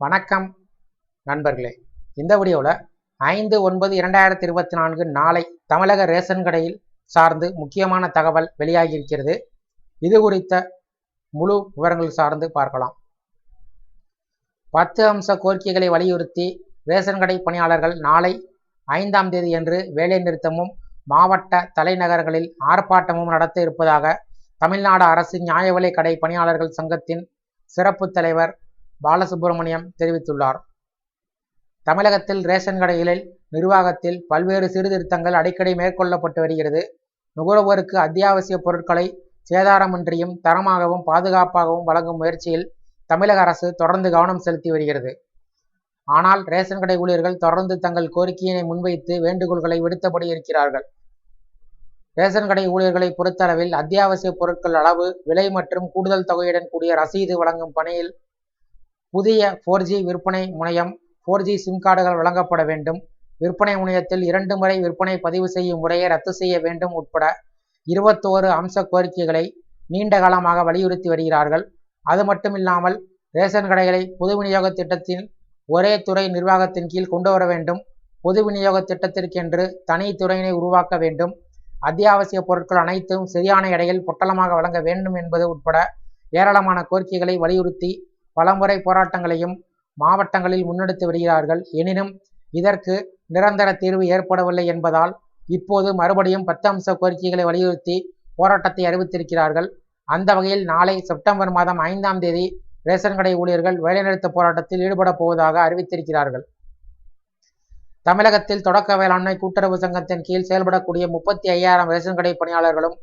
வணக்கம் நண்பர்களே. இந்த வீடியோவில் ஐந்து ஒன்பது இரண்டாயிரத்தி இருபத்தி நான்கு நாளை தமிழக ரேஷன் கடையில் சார்ந்து முக்கியமான தகவல் வெளியாகியிருக்கிறது. இது குறித்த முழு விவரங்கள் சார்ந்து பார்க்கலாம். பத்து அம்ச கோரிக்கைகளை வலியுறுத்தி ரேஷன் கடை பணியாளர்கள் நாளை ஐந்தாம் தேதி என்று வேலைநிறுத்தமும் மாவட்ட தலைநகர்களில் ஆர்ப்பாட்டமும் நடத்த இருப்பதாக தமிழ்நாடு அரசு நியாய விலை கடை பணியாளர்கள் சங்கத்தின் சிறப்பு தலைவர் பாலசுப்பிரமணியம் தெரிவித்துள்ளார். தமிழகத்தில் ரேஷன் கடைகளில் நிர்வாகத்தில் பல்வேறு சீர்திருத்தங்கள் அடிக்கடி மேற்கொள்ளப்பட்டு வருகிறது. நுகர்வோருக்கு அத்தியாவசிய பொருட்களை சேதாரமின்றியும் தரமாகவும் பாதுகாப்பாகவும் வழங்கும் முயற்சியில் தமிழக அரசு தொடர்ந்து கவனம் செலுத்தி வருகிறது. ஆனால் ரேஷன் கடை ஊழியர்கள் தொடர்ந்து தங்கள் கோரிக்கையினை முன்வைத்து வேண்டுகோள்களை விடுத்தபடி இருக்கிறார்கள். ரேஷன் கடை ஊழியர்களை பொறுத்தளவில் அத்தியாவசிய பொருட்கள் அளவு விலை மற்றும் கூடுதல் தொகையுடன் கூடிய ரசீது வழங்கும் பணியில் புதிய ஃபோர் ஜி விற்பனை முனையம் ஃபோர் ஜி சிம் கார்டுகள் வழங்கப்பட வேண்டும். விற்பனை முனையத்தில் இரண்டு முறை விற்பனை பதிவு செய்யும் முறையை ரத்து செய்ய வேண்டும் உட்பட இருபத்தோரு அம்ச கோரிக்கைகளை நீண்ட காலமாக வலியுறுத்தி வருகிறார்கள். அது மட்டுமில்லாமல் ரேஷன் கடைகளை பொது விநியோக திட்டத்தின் ஒரே துறை நிர்வாகத்தின் கீழ் கொண்டு வர வேண்டும். பொது விநியோக திட்டத்திற்கென்று தனி துறையினை உருவாக்க வேண்டும். அத்தியாவசிய பொருட்கள் அனைத்தும் சரியான எடையில் பொட்டலமாக வழங்க வேண்டும் என்பது உட்பட ஏராளமான கோரிக்கைகளை வலியுறுத்தி பலமுறை போராட்டங்களையும் மாவட்டங்களில் முன்னெடுத்து வருகிறார்கள். எனினும் இதற்கு நிரந்தர தீர்வு ஏற்படவில்லை என்பதால் இப்போது மறுபடியும் பத்து அம்ச கோரிக்கைகளை வலியுறுத்தி போராட்டத்தை அறிவித்திருக்கிறார்கள். அந்த வகையில் நாளை செப்டம்பர் மாதம் ஐந்தாம் தேதி ரேஷன் கடை ஊழியர்கள் வேலைநிறுத்த போராட்டத்தில் ஈடுபட போவதாக அறிவித்திருக்கிறார்கள். தமிழகத்தில் தொடக்க வேளாண்மை கூட்டுறவு சங்கத்தின் கீழ் செயல்படக்கூடிய முப்பத்தி ஐயாயிரம் ரேஷன் கடை பணியாளர்களும்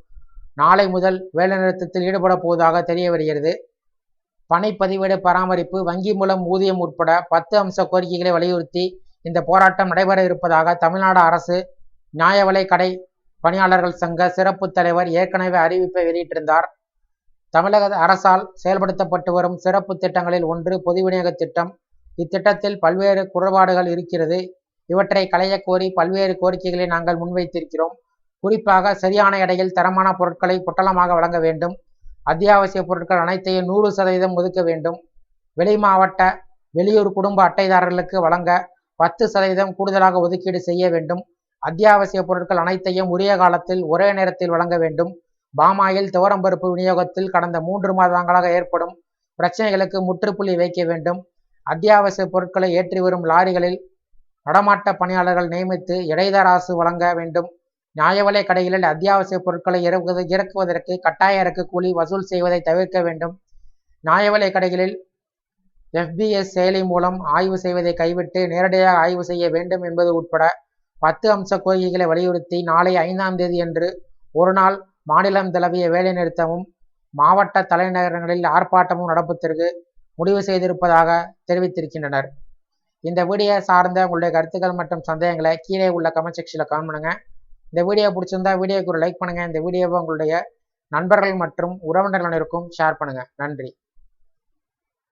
நாளை முதல் வேலைநிறுத்தத்தில் ஈடுபட போவதாக தெரிய வருகிறது. பணிப்பதிவேடு பராமரிப்பு வங்கி மூலம் ஊதியம் உட்பட பத்து அம்ச கோரிக்கைகளை வலியுறுத்தி இந்த போராட்டம் நடைபெற இருப்பதாக தமிழ்நாடு அரசு நியாயவிலை கடை பணியாளர்கள் சங்க சிறப்பு தலைவர் ஏற்கனவே அறிவிப்பை வெளியிட்டிருந்தார். தமிழக அரசால் செயல்படுத்தப்பட்டு வரும் சிறப்பு திட்டங்களில் ஒன்று பொது விநியோக திட்டம். இத்திட்டத்தில் பல்வேறு குறைபாடுகள் இருக்கிறது. இவற்றை களையக்கோரி கோரி பல்வேறு கோரிக்கைகளை நாங்கள் முன்வைத்திருக்கிறோம். குறிப்பாக சரியான எடையில் தரமான பொருட்களை பொட்டலமாக வழங்க வேண்டும். அத்தியாவசிய பொருட்கள் அனைத்தையும் நூறு சதவீதம் ஒதுக்க வேண்டும். வெளி மாவட்ட வெளியூர் குடும்ப அட்டைதாரர்களுக்கு வழங்க பத்து சதவீதம் கூடுதலாக ஒதுக்கீடு செய்ய வேண்டும். அத்தியாவசிய பொருட்கள் அனைத்தையும் உரிய காலத்தில் ஒரே நேரத்தில் வழங்க வேண்டும். பாமாயில் துவரம்பருப்பு விநியோகத்தில் கடந்த மூன்று மாதங்களாக ஏற்படும் பிரச்சனைகளுக்கு முற்றுப்புள்ளி வைக்க வேண்டும். அத்தியாவசிய பொருட்களை ஏற்றி வரும் லாரிகளில் நடமாட்ட பணியாளர்கள் நியமித்து இடைதராசு வழங்க வேண்டும். நியாய விலை கடைகளில் அத்தியாவசிய பொருட்களை இறக்குவது இறக்குவதற்கு கட்டாய இறக்கு கூலி வசூல் செய்வதை தவிர்க்க வேண்டும். நியாய விலை கடைகளில் எஃபிஎஸ் செயலி மூலம் ஆய்வு செய்வதை கைவிட்டு நேரடியாக ஆய்வு செய்ய வேண்டும் என்பது உட்பட பத்து அம்ச கோரிக்கைகளை வலியுறுத்தி நாளை ஐந்தாம் தேதி அன்று ஒரு நாள் மாநிலம் தழுவிய வேலைநிறுத்தமும் மாவட்ட தலைநகரங்களில் ஆர்ப்பாட்டமும் நடப்பதற்கு முடிவு செய்திருப்பதாக தெரிவித்திருக்கின்றனர். இந்த வீடியோ சார்ந்த உங்களுடைய கருத்துக்கள் மற்றும் சந்தேகங்களை கீழே உள்ள கமெண்ட் செக்ஷனில் கமெண்ட் இந்த வீடியோ பிடிச்சிருந்தா வீடியோக்கு ஒரு லைக் பண்ணுங்கள் இந்த வீடியோவை உங்களுடைய நண்பர்கள் மற்றும் உறவினர்கள் அனைவருக்கும் ஷேர் பண்ணுங்க. நன்றி.